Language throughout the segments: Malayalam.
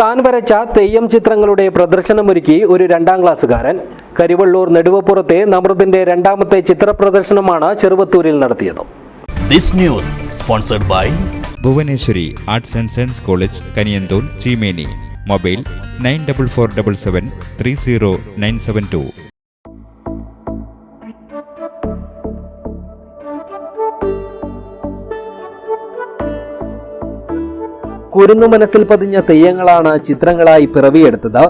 താൻ വരച്ച തെയ്യം ചിത്രങ്ങളുടെ പ്രദർശനമൊരുക്കി ഒരു രണ്ടാം ക്ലാസ്സുകാരൻ. കരിവള്ളൂർ നെടുവപ്പുറത്തെ നമൃതിന്റെ രണ്ടാമത്തെ ചിത്ര പ്രദർശനമാണ് ചെറുവത്തൂരിൽ നടത്തിയത്. This news sponsored by Bhuvaneswari arts and science college Kaniyanthol Cheemeni. Mobile nine double four double seven three zero nine seven two. കുരുന്നു മനസ്സിൽ പതിഞ്ഞ തെയ്യങ്ങളാണ് ചിത്രങ്ങളായി പിറവിയെടുത്തത്.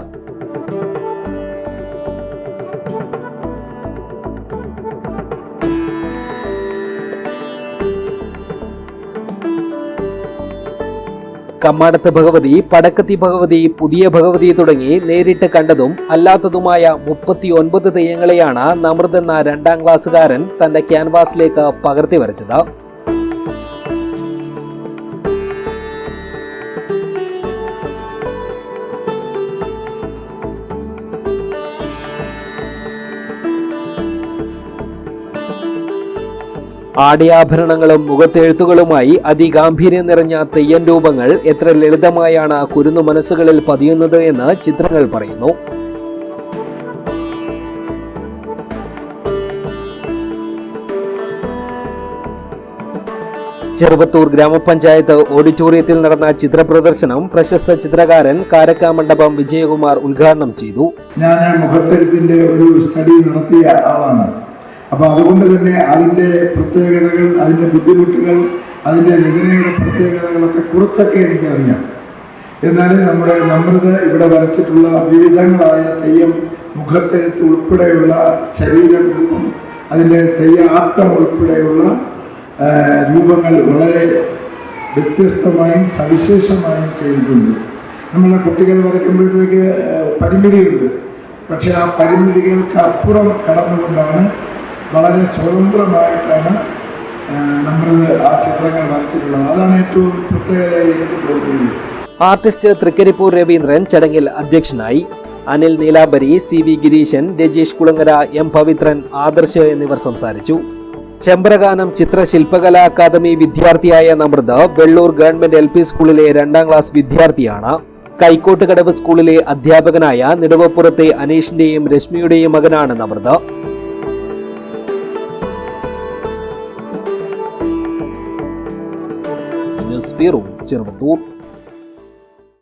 കമ്മാടത്ത് ഭഗവതി പടക്കത്തി ഭഗവതി പുതിയ ഭഗവതി തുടങ്ങി നേരിട്ട് കണ്ടതും അല്ലാത്തതുമായ മുപ്പത്തി ഒൻപത് തെയ്യങ്ങളെയാണ് നമൃത് എന്ന രണ്ടാം ക്ലാസ്സുകാരൻ തന്റെ ക്യാൻവാസിലേക്ക് പകർത്തി വരച്ചത്. ആടിയാഭരണങ്ങളും മുഖത്തെഴുത്തുകളുമായി അതിഗാംഭീര്യം നിറഞ്ഞ തെയ്യൻ രൂപങ്ങൾ എത്ര ലളിതമായാണ് കുരുന്നു മനസ്സുകളിൽ പതിയുന്നത് എന്ന് ചിത്രങ്ങൾ പറയുന്നു. ചെറുവത്തൂർ ഗ്രാമപഞ്ചായത്ത് ഓഡിറ്റോറിയത്തിൽ നടന്ന ചിത്ര പ്രദർശനം പ്രശസ്ത ചിത്രകാരൻ കാരക്കാമണ്ഡപം വിജയകുമാർ ഉദ്ഘാടനം ചെയ്തു. ഞാൻ മുഖത്തെഴുത്തിന്റെ ഒരു സ്റ്റഡി നടത്തിയ ആളാണ്. അപ്പൊ അതുകൊണ്ട് തന്നെ അതിന്റെ പ്രത്യേകതകൾ അതിന്റെ ബുദ്ധിമുട്ടുകൾ അതിന്റെ രചനയുടെ പ്രത്യേകതകളൊക്കെ കുറച്ചൊക്കെ എനിക്കറിയാം. എന്നാലും നമ്മുടെ നമ്രത ഇവിടെ വരച്ചിട്ടുള്ള വിവിധങ്ങളായ തെയ്യം മുഖത്തെഴുത്ത് ഉൾപ്പെടെയുള്ള ശരീരരൂപം അതിന്റെ തെയ്യാട്ടം ഉൾപ്പെടെയുള്ള ആ, രൂപങ്ങൾ വളരെ വ്യത്യസ്തമായും സവിശേഷമായും ചെയ്തിട്ടുണ്ട്. നമ്മളെ കുട്ടികൾ വരയ്ക്കുമ്പോഴത്തേക്ക് പരിമിതിയുണ്ട്. പക്ഷെ ആ പരിമിതികൾക്ക് അപ്പുറം കടന്നുകൊണ്ടാണ് വളരെ സ്വതന്ത്രമായിട്ടാണ് നമ്മളത് ആ ചിത്രങ്ങൾ വരച്ചിട്ടുള്ളത്. അതാണ് ഏറ്റവും പ്രത്യേകതയായി എനിക്ക് തോന്നുന്നത് ആർട്ടിസ്റ്റ് തൃക്കരിപ്പൂർ രവീന്ദ്രൻ ചടങ്ങിൽ അധ്യക്ഷനായി Anil Neelabari C V Gireeshan Rajeesh Kulangara M Pavithran Adarsh എന്നിവർ സംസാരിച്ചു. ചെമ്പരഗാനം ചിത്രശില്പകലാ അക്കാദമി വിദ്യാർത്ഥിയായ Namrith Vellur government L P സ്കൂളിലെ രണ്ടാം ക്ലാസ് വിദ്യാർത്ഥിയാണ്. കൈക്കോട്ടുകടവ് സ്കൂളിലെ അധ്യാപകനായ നെടുവപ്പുറത്തെ അനീഷിന്റെയും രശ്മിയുടെയും മകനാണ് നമൃത്. News bureau Cheruvathur.